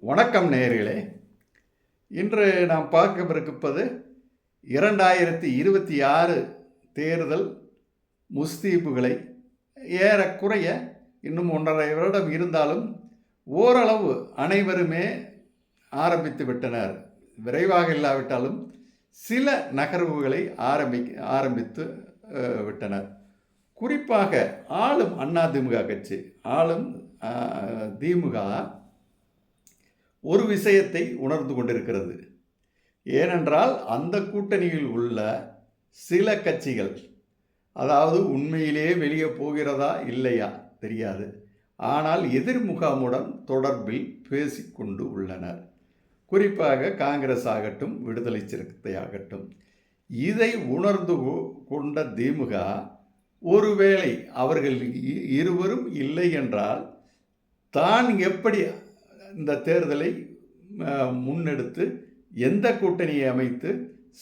வணக்கம் நேயர்களே. இன்று நாம் பார்க்கவிருப்பது இரண்டாயிரத்தி இருபத்தி ஆறு தேர்தல் முஸ்தீப்புகளை ஏறக்குறைய இன்னும் ஒன்றரை வருடம் இருந்தாலும் ஓரளவு அனைவருமே ஆரம்பித்து விட்டனர். விரைவாக இல்லாவிட்டாலும் சில நகர்வுகளை ஆரம்பி ஆரம்பித்து விட்டனர். குறிப்பாக ஆளும் அதிமுக கட்சி ஆளும் திமுக ஒரு விஷயத்தை உணர்ந்து கொண்டிருக்கிறது. ஏனென்றால் அந்த கூட்டணியில் உள்ள சில கட்சிகள் அதாவது உண்மையிலே வெளியே போகிறதா இல்லையா தெரியாது. ஆனால் எதிர்முகாமுடன் தொடர்பில் பேசிக்கொண்டு உள்ளனர். குறிப்பாக காங்கிரஸ் ஆகட்டும் விடுதலை சிறுத்தை ஆகட்டும் இதை உணர்ந்து கொண்ட திமுக ஒருவேளை அவர்கள் இருவரும் இல்லை என்றால் தான் எப்படி இந்த தேர்தலை முன்னெடுத்து எந்த கூட்டணியை அமைத்து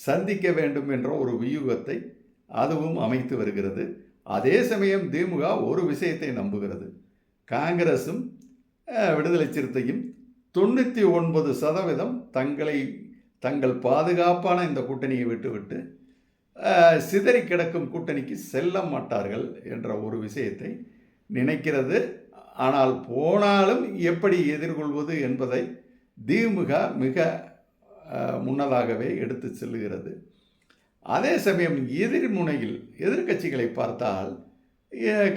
சந்திக்க வேண்டும் என்ற ஒரு வியூகத்தை அதுவும் அமைத்து வருகிறது. அதே சமயம் திமுக ஒரு விஷயத்தை நம்புகிறது. காங்கிரஸும் விடுதலை சிறுத்தையும் தொண்ணூற்றி ஒன்பது சதவீதம் தங்களை தங்கள் பாதுகாப்பான இந்த கூட்டணியை விட்டுவிட்டு சிதறி கிடக்கும் கூட்டணிக்கு செல்ல மாட்டார்கள் என்ற ஒரு விஷயத்தை நினைக்கிறது. ஆனால் போனாலும் எப்படி எதிர்கொள்வது என்பதை திமுக மிக முன்னதாகவே எடுத்து செல்லுகிறது. அதே சமயம் எதிர்முனையில் எதிர்க்கட்சிகளை பார்த்தால்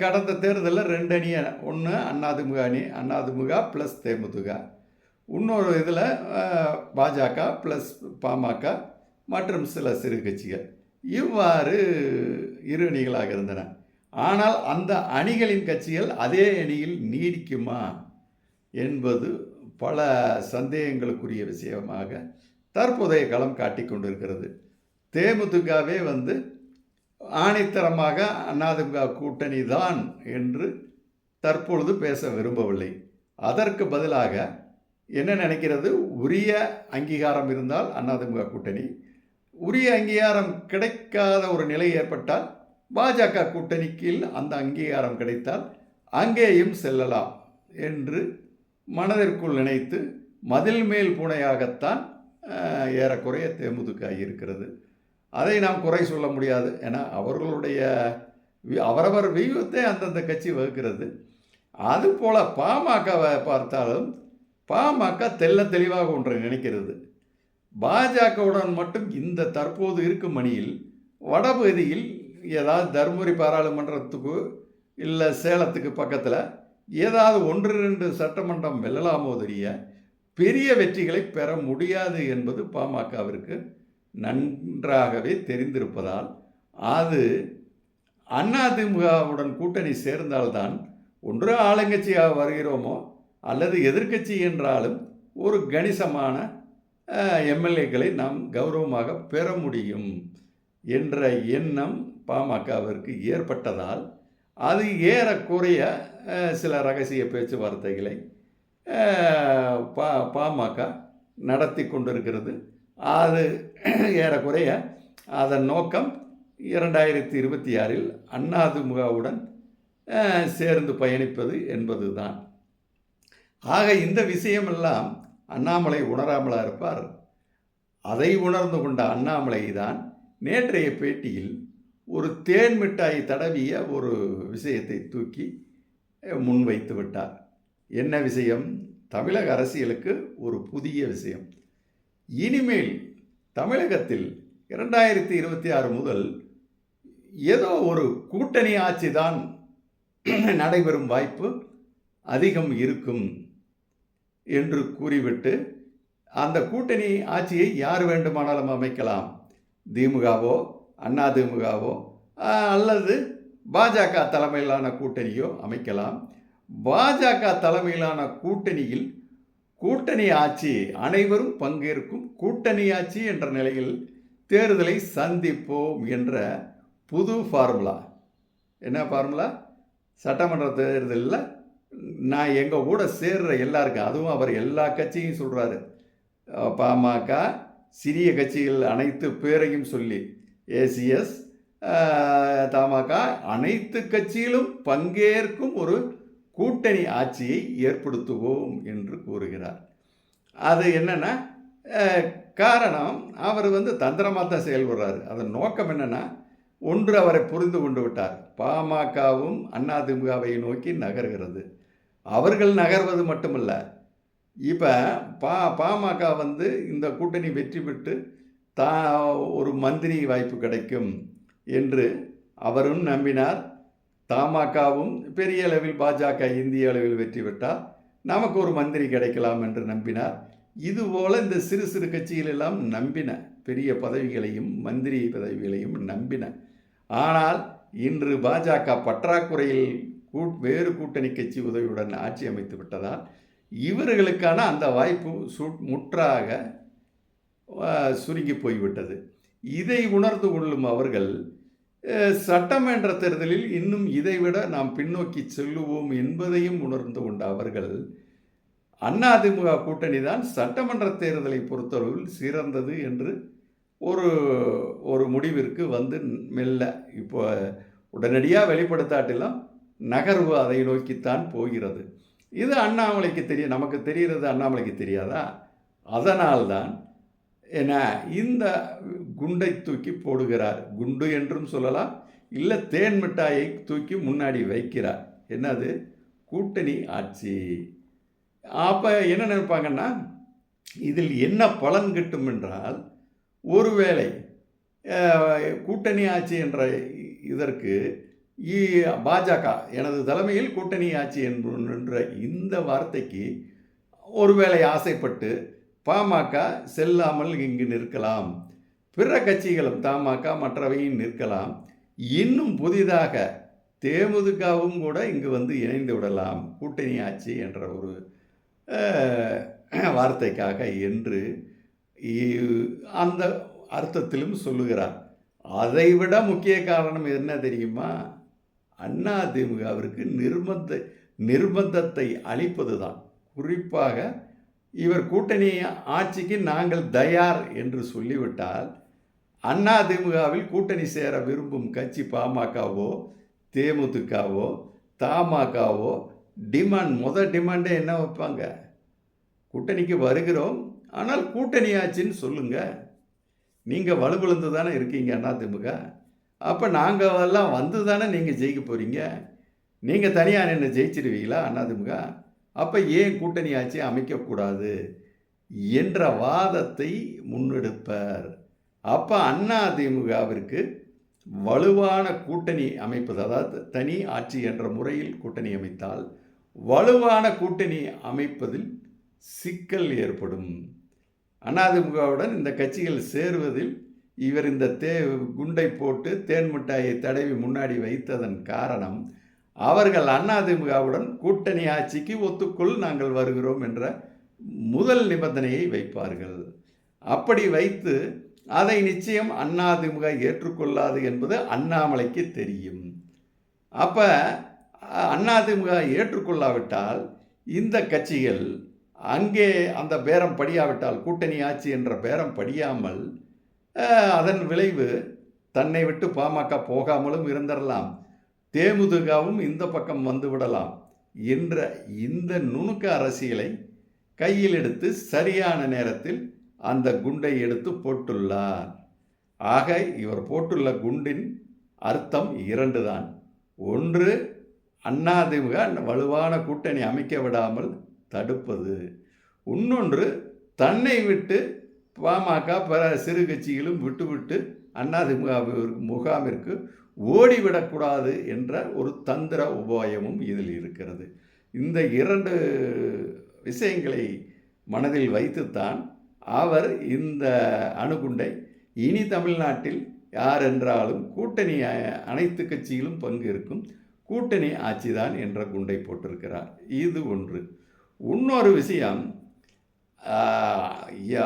கடந்த தேர்தலில் ரெண்டு அணியை ஒன்று அண்ணாதிமுக அணி அண்ணாதிமுக ப்ளஸ் தேமுதிக. இன்னொரு இதில் பாஜக ப்ளஸ் பாமக மற்றும் சில சிறு கட்சிகள். இவ்வாறு இரு அணிகளாக இருந்தன. ஆனால் அந்த அணிகளின் கட்சிகள் அதே அணியில் நீடிக்குமா என்பது பல சந்தேகங்களுக்குரிய விஷயமாக தற்போதைய களம் காட்டிக் கொண்டிருக்கிறது. தேமுதிகவே வந்து ஆணைத்தரமாக அதிமுக கூட்டணி தான் என்று தற்பொழுது பேச விரும்பவில்லை. அதற்கு பதிலாக என்ன நினைக்கிறது? உரிய அங்கீகாரம் இருந்தால் அதிமுக கூட்டணி. உரிய அங்கீகாரம் கிடைக்காத ஒரு நிலை ஏற்பட்டால் பாஜக கூட்டணிக்கில் அந்த அங்கீகாரம் கிடைத்தால் அங்கேயும் செல்லலாம் என்று மனதிற்குள் நினைத்து மதில் மேல் பூனையாகத்தான் ஏறக்குறைய தேமுதுக இருக்கிறது அதை நாம் குறை சொல்ல முடியாது. ஏன்னா அவர்களுடைய வி- அவரவர் வியூகத்தை அந்தந்த கட்சி வகுக்கிறது. அதுபோல் பாமகவை பார்த்தாலும் பாமக தெல்ல தெளிவாக ஒன்றை நினைக்கிறது. பாஜகவுடன் மட்டும் இந்த தற்போது இருக்கும் அணியில் வடபகுதியில் ஏதாவது தருமபுரி பாராளுமன்றத்துக்கு இல்லை சேலத்துக்கு பக்கத்தில் ஏதாவது ஒன்று ரெண்டு சட்டமன்றம் வெல்லலாமோ தெரிய பெரிய வெற்றிகளை பெற முடியாது என்பது பாமகவிற்கு நன்றாகவே தெரிந்திருப்பதால் அது அதிமுகவுடன் கூட்டணி சேர்ந்தால்தான் ஒன்று ஆளுங்கட்சியாக வருகிறோமோ அல்லது எதிர்க்கட்சி என்றாலும் ஒரு கணிசமான எம்எல்ஏக்களை நாம் கௌரவமாக பெற முடியும். என்ற எண்ணம் பாமகவிற்கு ஏற்பட்டதால் அது ஏறக்குறைய சில ரகசிய பேச்சுவார்த்தைகளை பா பாமக நடத்தி கொண்டிருக்கிறது. அது ஏறக்குறைய அதன் நோக்கம் இரண்டாயிரத்தி இருபத்தி ஆறில் அதிமுகவுடன் சேர்ந்து பயணிப்பது என்பது தான் ஆக இந்த விஷயமெல்லாம் அண்ணாமலை உணராமலாக இருப்பார். அதை உணர்ந்து கொண்ட அண்ணாமலை தான் நேற்றைய பேட்டியில் ஒரு தேன் மிட்டாய் தடவிய ஒரு விஷயத்தை தூக்கி முன்வைத்து விட்டார். என்ன விஷயம்? தமிழக அரசியலுக்கு ஒரு புதிய விஷயம். இனிமேல் தமிழகத்தில் இரண்டாயிரத்தி இருபத்தி ஆறு முதல் ஏதோ ஒரு கூட்டணி ஆட்சி தான் நடைபெறும் வாய்ப்பு அதிகம் இருக்கும் என்று கூறிவிட்டு அந்த கூட்டணி ஆட்சியை யார் வேண்டுமானாலும் அமைக்கலாம். திமுகவோ அதிமுகவோ அல்லது பாஜக தலைமையிலான கூட்டணியோ அமைக்கலாம். பாஜக தலைமையிலான கூட்டணியில் கூட்டணி ஆட்சி அனைவரும் பங்கேற்கும் கூட்டணி ஆட்சி என்ற நிலையில் தேர்தலை சந்திப்போம் என்ற புது ஃபார்முலா. என்ன ஃபார்முலா? சட்டமன்ற தேர்தலில் நான் எங்கள் கூட சேர்ற எல்லாருக்கும் அதுவும் அவர் எல்லா கட்சியும் சொல்கிறாரு பாமக சிறிய கட்சிகள் அனைத்து பேரையும் சொல்லி ஏசிஎஸ் தமாக அனைத்து கட்சியிலும் பங்கேற்கும் ஒரு கூட்டணி ஆட்சியை ஏற்படுத்துவோம் என்று கூறுகிறார். அது என்னென்னா காரணம் அவர் வந்து தந்திரமாக தான் செயல்படுறாரு. அதன் நோக்கம் என்னென்னா ஒன்று அவரை புரிந்து கொண்டு விட்டார். பாமகவும் அதிமுகவை நோக்கி நகர்கிறது. அவர்கள் நகர்வது மட்டுமல்ல இப்போ பா பாமக வந்து இந்த கூட்டணி வெற்றி பெற்று தா ஒரு மந்திரி வாய்ப்பு கிடைக்கும் என்று அவரும் நம்பினார். தமாகவும் பெரிய அளவில் பாஜக இந்திய அளவில் வெற்றி பெற்றால் நமக்கு ஒரு மந்திரி கிடைக்கலாம் என்று நம்பினார். இதுபோல் இந்த சிறு சிறு கட்சிகள் எல்லாம் நம்பின பெரிய பதவிகளையும் மந்திரி பதவிகளையும் நம்பின. ஆனால் இன்று பாஜக பற்றாக்குறையில் கூ வேறு கூட்டணி கட்சி உதவியுடன் ஆட்சி அமைத்து விட்டதால் இவர்களுக்கான அந்த வாய்ப்பு சு முற்றாக சுருங்கி போய்விட்டது. இதை உணர்ந்து கொள்ளும் அவர்கள் சட்டமன்ற தேர்தலில் இன்னும் இதைவிட நாம் பின்னோக்கி செல்லுவோம் என்பதையும் உணர்ந்து கொண்ட அவர்கள் அதிமுக கூட்டணி தான் சட்டமன்ற தேர்தலை பொறுத்தளவில் சிறந்தது என்று ஒரு ஒரு முடிவிற்கு வந்து மெல்ல இப்போ உடனடியாக வெளிப்படுத்தாட்டிலும் நகர்வு அதை நோக்கித்தான் போகிறது. இது அண்ணாமலைக்கு தெரியும் நமக்கு தெரிகிறது அண்ணாமலைக்கு தெரியாதா? அதனால்தான் என்ன இந்த குண்டை தூக்கி போடுகிறார். குண்டு என்றும் சொல்லலாம் இல்லை தேன் மிட்டாயை தூக்கி முன்னாடி வைக்கிறார். என்னது? கூட்டணி ஆட்சி. அப்போ என்ன நினைப்பாங்கன்னா இதில் என்ன பலன் கிட்டும் என்றால் ஒருவேளை கூட்டணி ஆட்சி என்ற இதற்கு பாஜக எனது தலைமையில் கூட்டணி ஆட்சி என்ற இந்த வார்த்தைக்கு ஒருவேளை ஆசைப்பட்டு பாமக செல்லாமல் இங்கு நிற்கலாம். பிற கட்சிகளும் தமாக மற்றவையும் நிற்கலாம். இன்னும் புதிதாக தேமுதிகவும் கூட இங்கு வந்து இணைந்து விடலாம். கூட்டணி ஆட்சி என்ற ஒரு வார்த்தைக்காக என்று அந்த அர்த்தத்திலும் சொல்லுகிறார். அதைவிட முக்கிய காரணம் என்ன தெரியுமா? அதிமுகவிற்கு நிர்பந்த நிர்பந்தத்தை அளிப்பது தான் குறிப்பாக இவர் கூட்டணி ஆட்சிக்கு நாங்கள் தயார் என்று சொல்லிவிட்டால் அண்ணா கூட்டணி சேர விரும்பும் கட்சி பாமகவோ தேமுதிகவோ தமாகவோ டிமாண்ட் முதல் டிமாண்டே என்ன வைப்பாங்க? கூட்டணிக்கு வருகிறோம் ஆனால் கூட்டணி ஆச்சுன்னு சொல்லுங்கள் நீங்கள் வலுவிழந்து தானே இருக்கீங்க அதிமுக அப்போ நாங்கள் எல்லாம் வந்து தானே நீங்கள் ஜெயிக்க போகிறீங்க நீங்கள் தனியாக என்ன ஜெயிச்சிருவீங்களா அண்ணாதிமுக? அப்போ ஏன் கூட்டணி ஆட்சி அமைக்கக்கூடாது என்ற வாதத்தை முன்னெடுப்பார். அப்போ அதிமுகவிற்கு வலுவான கூட்டணி அமைப்பது அதாவது தனி ஆட்சி என்ற முறையில் கூட்டணி அமைத்தால் வலுவான கூட்டணி அமைப்பதில் சிக்கல் ஏற்படும். அதிமுகவுடன் இந்த கட்சிகள் சேருவதில் இவர் இந்த தே குண்டை போட்டு தேன் மிட்டாயை தடவி முன்னாடி வைத்ததன் காரணம் அவர்கள் அதிமுகவுடன் கூட்டணி ஆட்சிக்கு ஒத்துக்குள் நாங்கள் வருகிறோம் என்ற முதல் நிபந்தனையை வைப்பார்கள். அப்படி வைத்து அதை நிச்சயம் அதிமுக ஏற்றுக்கொள்ளாது என்பது அண்ணாமலைக்கு தெரியும். அப்போ அதிமுக ஏற்றுக்கொள்ளாவிட்டால் இந்த கட்சிகள் அங்கே அந்த பேரம் படியாவிட்டால் கூட்டணி ஆட்சி என்ற பேரம் படியாமல் அதன் விளைவு தன்னை விட்டு பாமக போகாமலும் இருந்துடலாம் தேமுதுகவும் இந்த பக்கம் வந்து விடலாம் என்ற இந்த நுணுக்க அரசியலை கையில் எடுத்து சரியான நேரத்தில் அந்த குண்டை எடுத்து போட்டுள்ளார். ஆக இவர் போட்டுள்ள குண்டின் அர்த்தம் இரண்டு தான் ஒன்று அண்ணாதிமுக வலுவான கூட்டணி அமைக்க விடாமல் தடுப்பது. இன்னொன்று தன்னை விட்டு பாமக பிற சிறு கட்சிகளும் விட்டுவிட்டு அண்ணாதிமுக முகாமிற்கு ஓடிவிடக்கூடாது என்ற ஒரு தந்திர உபாயமும் இதில் இருக்கிறது. இந்த இரண்டு விஷயங்களை மனதில் வைத்துத்தான் அவர் இந்த அணுகுண்டை இனி தமிழ்நாட்டில் யார் என்றாலும் கூட்டணி அனைத்து கட்சியிலும் பங்கு இருக்கும் கூட்டணி ஆட்சிதான் என்ற குண்டை போட்டிருக்கிறார். இது ஒன்று. இன்னொரு விஷயம்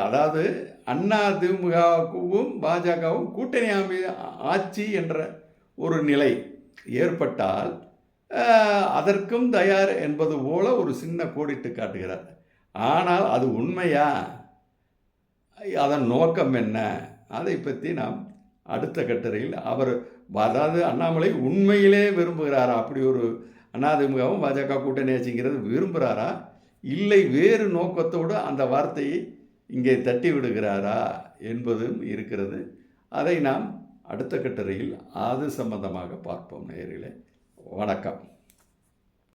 அதாவது அண்ணா திமுகவுக்கும் பாஜகவும் கூட்டணி அமை ஆட்சி என்ற ஒரு நிலை ஏற்பட்டால் அதற்கும் தயார் என்பது போல ஒரு சின்ன கோடிட்டு காட்டுகிறார். ஆனால் அது உண்மையா? அதன் நோக்கம் என்ன? அதை பற்றி நாம் அடுத்த கட்டுரையில் அவர் அதாவது அண்ணாமலை உண்மையிலே விரும்புகிறாரா? அப்படி ஒரு அதிமுகவும் பாஜக கூட்டணி ஆட்சிங்கிறது விரும்புகிறாரா? இல்லை வேறு நோக்கத்தோடு அந்த வார்த்தையை இங்கே தட்டி விடுகிறாரா என்பதும் இருக்கிறது. அதை நாம் அடுத்த கட்டுரையில் அது சம்பந்தமாக பார்ப்போம் நேயர்களே. வணக்கம்.